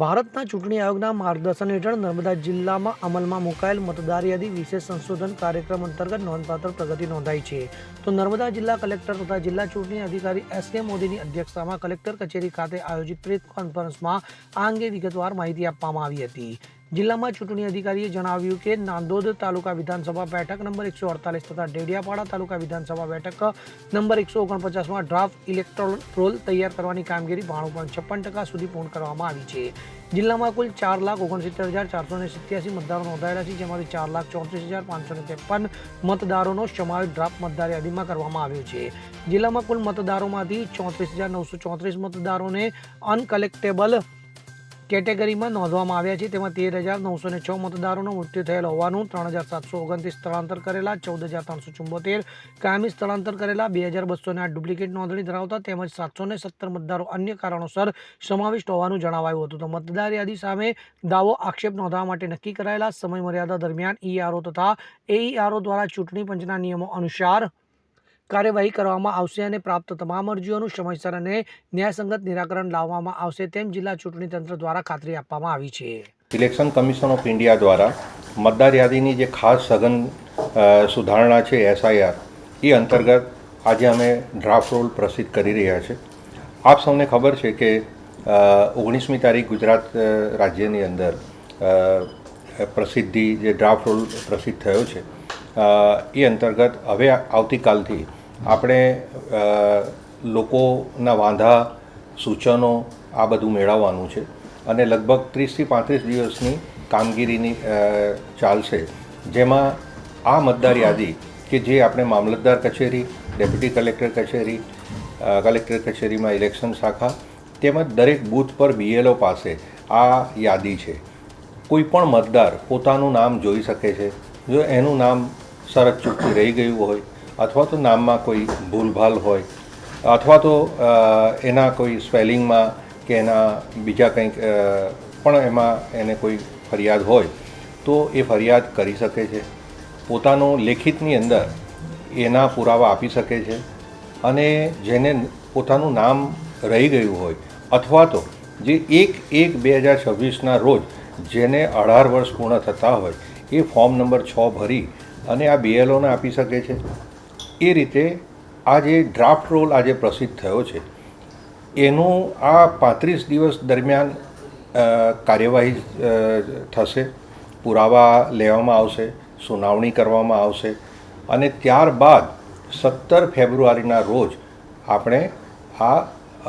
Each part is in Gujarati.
ભારતના ચૂંટણી આયોગના માર્ગદર્શન હેઠળ નર્મદા જિલ્લામાં અમલમાં મુકાયેલ મતદાર યાદી વિશેષ સંશોધન કાર્યક્રમ અંતર્ગત નોંધપાત્ર પ્રગતિ નોંધાઈ છે. તો નર્મદા જિલ્લા કલેક્ટર તથા જિલ્લા ચૂંટણી અધિકારી એસ કે મોદીની અધ્યક્ષતામાં કલેક્ટર કચેરી ખાતે આયોજિત પ્રેસ કોન્ફરન્સમાં આ અંગે વિગતવાર માહિતી આપવામાં આવી હતી. જિલ્લામાં ચૂંટણી અધિકારીએ જણાવ્યું કે નાંદોદ તાલુકા વિધાનસભા બેઠક નંબર એકસો અડતાલીસ તથા ડેડિયાપાડા તાલુકા વિધાનસભા બેઠક નંબર એકસો ઓગણપચાસમાં ડ્રાફ્ટ ઇલેક્ટ્રોલ રોલ તૈયાર કરવાની કામગીરી બાણું પોઈન્ટ છપ્પન ટકા સુધી પૂર્ણ કરવામાં આવી છે. જિલ્લામાં કુલ ચાર લાખ ઓગણસિત્તેર હજાર ચારસો ને સિત્યાસી મતદારો નોંધાયેલા છે, જેમાંથી ચાર લાખ ચોત્રીસ હજાર પાંચસો ને ત્રેપન મતદારોનો સમાવેશ ડ્રાફ્ટ મતદાર યાદીમાં કરવામાં આવ્યો છે. જિલ્લામાં કુલ મતદારોમાંથી ચોત્રીસ હજાર નવસો ચોત્રીસ મતદારોને અનકલેક્ટેબલ કેટેગરીમાં નોંધવામાં આવ્યા છે. તેમાં તેર હજાર નવસો ને છ મતદારોનું મૃત્યુ થયેલ હોવાનું, ત્રણ હજાર સાતસો ઓગણત્રીસ સ્થળાંતર કરેલા, ચૌદ હજાર ત્રણસો ચુંબોતેર કાયમી સ્થળાંતર કરેલા, બે હજાર બસો ને આઠ ડુપ્લિકેટ નોંધણી ધરાવતા તેમજ સાતસો ને સત્તર મતદારો અન્ય કારણોસર સમાવિષ્ટ હોવાનું જણાવાયું હતું. તો મતદાર યાદી સામે દાવો આક્ષેપ નોંધવા માટે નક્કી કરાયેલા સમયમર્યાદા દરમિયાન ઈઆરઓ તથા એઈઆરઓ દ્વારા ચૂંટણી પંચના નિયમો અનુસાર કાર્યવાહી કરવામાં આવશે અને પ્રાપ્ત તમામ અરજીઓનું સમયસર અને ન્યાયસંગત નિરાકરણ લાવવામાં આવશે તેમ જિલ્લા ચૂંટણી તંત્ર દ્વારા ખાતરી આપવામાં આવી છે. ઇલેક્શન કમિશન ઓફ ઇન્ડિયા દ્વારા મતદાર યાદીની જે ખાસ સઘન સુધારણા છે, એસઆઈઆર, એ અંતર્ગત આજે અમે ડ્રાફ્ટ રોલ પ્રસિદ્ધ કરી રહ્યા છે. આપ સૌને ખબર છે કે ઓગણીસમી તારીખ ગુજરાત રાજ્યની અંદર પ્રસિદ્ધિ, જે ડ્રાફ્ટ રોલ પ્રસિદ્ધ થયો છે એ અંતર્ગત હવે આવતીકાલથી આપણે લોકોના વાંધા, સૂચનો આ બધું મેળવવાનું છે. અને લગભગ ત્રીસથી પાંત્રીસ દિવસની કામગીરીની ચાલશે. જેમાં આ મતદાર યાદી કે જે આપણે મામલતદાર કચેરી, ડેપ્યુટી કલેક્ટર કચેરી કલેક્ટર કચેરીમાં ઇલેક્શન શાખા તેમજ દરેક બૂથ પર બીએલઓ પાસે આ યાદી છે. કોઈ પણ મતદાર પોતાનું નામ જોઈ શકે છે. જો એનું નામ શરત ચૂકતી રહી ગયું હોય અથવા તો નામમાં કોઈ ભૂલભાલ હોય, અથવા તો એના કોઈ સ્પેલિંગમાં કે એના બીજા કંઈક પણ એમાં એને કોઈ ફરિયાદ હોય, તો એ ફરિયાદ કરી શકે છે. પોતાનું લેખિતની અંદર એના પુરાવા આપી શકે છે અને જેને પોતાનું નામ રહી ગયું હોય, અથવા તો જે એક એક બે હજાર છવ્વીસના રોજ જેને અઢાર વર્ષ પૂર્ણ થતા હોય, એ ફોર્મ નંબર છ ભરી અને આ બીએલઓને આપી શકે છે. એ રીતે આ જે ડ્રાફ્ટ રોલ આજે પ્રસિદ્ધ થયો છે, એનું આ પાંત્રીસ દિવસ દરમિયાન કાર્યવાહી થશે, પુરાવા લેવામાં આવશે, સુનાવણી કરવામાં આવશે અને ત્યારબાદ સત્તર ફેબ્રુઆરીના રોજ આપણે આ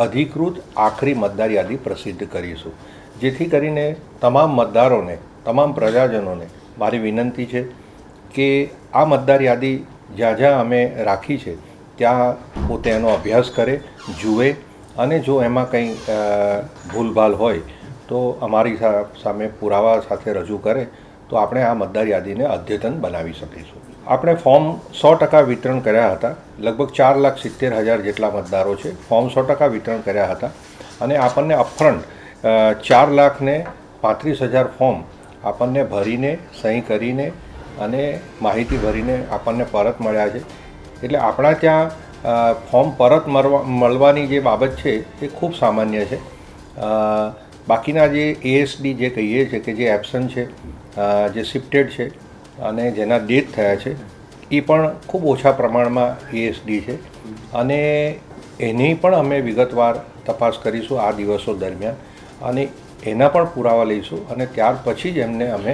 અધિકૃત આખરી મતદાર યાદી પ્રસિદ્ધ કરીશું. જેથી કરીને તમામ મતદારોને, તમામ પ્રજાજનોને મારી વિનંતી છે કે આ મતદાર યાદી જ્યાં જ્યાં અમે રાખી છે, ત્યાં પોતે એનો અભ્યાસ કરે, જુએ અને જો એમાં કંઈ ભૂલભાલ હોય, તો અમારી સામે પુરાવા સાથે રજૂ કરે, તો આપણે આ મતદાર યાદીને અદ્યતન બનાવી શકીશું. આપણે ફોર્મ સો ટકા વિતરણ કર્યા હતા, લગભગ ચાર લાખ સિત્તેર હજાર જેટલા મતદારો છે, ફોર્મ સો ટકા વિતરણ કર્યા હતા અને આપણને અપફ્રન્ટ ચાર લાખને પાંત્રીસ હજાર ફોર્મ આપણને ભરીને, સહી કરીને અને માહિતી ભરીને આપણને પરત મળ્યા છે. એટલે આપણા ત્યાં ફોર્મ પરત મળવા મળવાની જે બાબત છે એ ખૂબ સામાન્ય છે. બાકીના જે એએસડી જે કહીએ છીએ કે જે એબસન્ટ છે જે શિફ્ટેડ છે અને જેના ડેથ થયા છે, એ પણ ખૂબ ઓછા પ્રમાણમાં એએસડી છે. અને એની પણ અમે વિગતવાર તપાસ કરીશું આ દિવસો દરમિયાન અને એના પણ પુરાવા લઈશું અને ત્યાર પછી જ એમને અમે